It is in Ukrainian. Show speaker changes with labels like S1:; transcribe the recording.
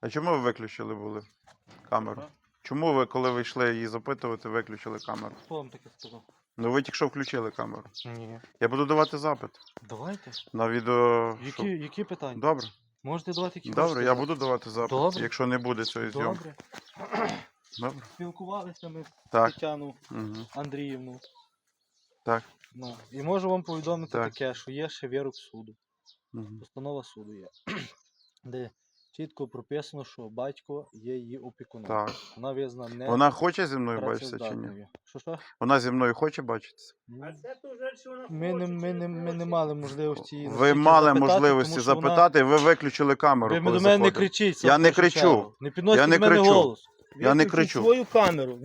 S1: А чому ви виключили були камеру? Чому ви, коли ви йшли її запитувати, виключили камеру?
S2: Хто вам таке сказав?
S1: Ну ви тільки що включили камеру.
S2: Ні.
S1: Я буду давати запит
S2: Давайте.
S1: на відео.
S2: Які,
S1: щоб-
S2: які питання?
S1: Добре,
S2: Можете давати які
S1: добре,
S2: хочете
S1: я буду давати запит,
S2: Добре.
S1: якщо не буде цієї зйомки.
S2: Добре.
S1: Добре.
S2: Спілкувалися ми з Тетяну
S1: Угу.
S2: Андріївну.
S1: Так.
S2: Ну, і можу вам повідомити
S1: Так.
S2: таке, що є ще вирок суду.
S1: Угу.
S2: Постанова суду є. Де чітко прописано, що батько є її опікуном.
S1: Так.
S2: Вона визнана не
S1: Вона хоче зі мною бачитися чи ні?
S2: працездатною. Що що?
S1: Вона зі мною хоче бачитися?
S2: Ну,
S3: А це то жаль, що вона
S2: Ми не,
S3: хоче,
S2: ми, не, ми не мали можливості. її
S1: Ви
S2: настільки
S1: мали
S2: запитати,
S1: можливості
S2: тому що вона-
S1: запитати, ви виключили камеру.
S2: Ви
S1: коли
S2: до мене не
S1: заходили.
S2: кричіть.
S1: Я не кричу.
S2: Не
S1: Я не
S2: до мене
S1: кричу.
S2: голос.
S1: Я не кричу.
S3: свою камеру.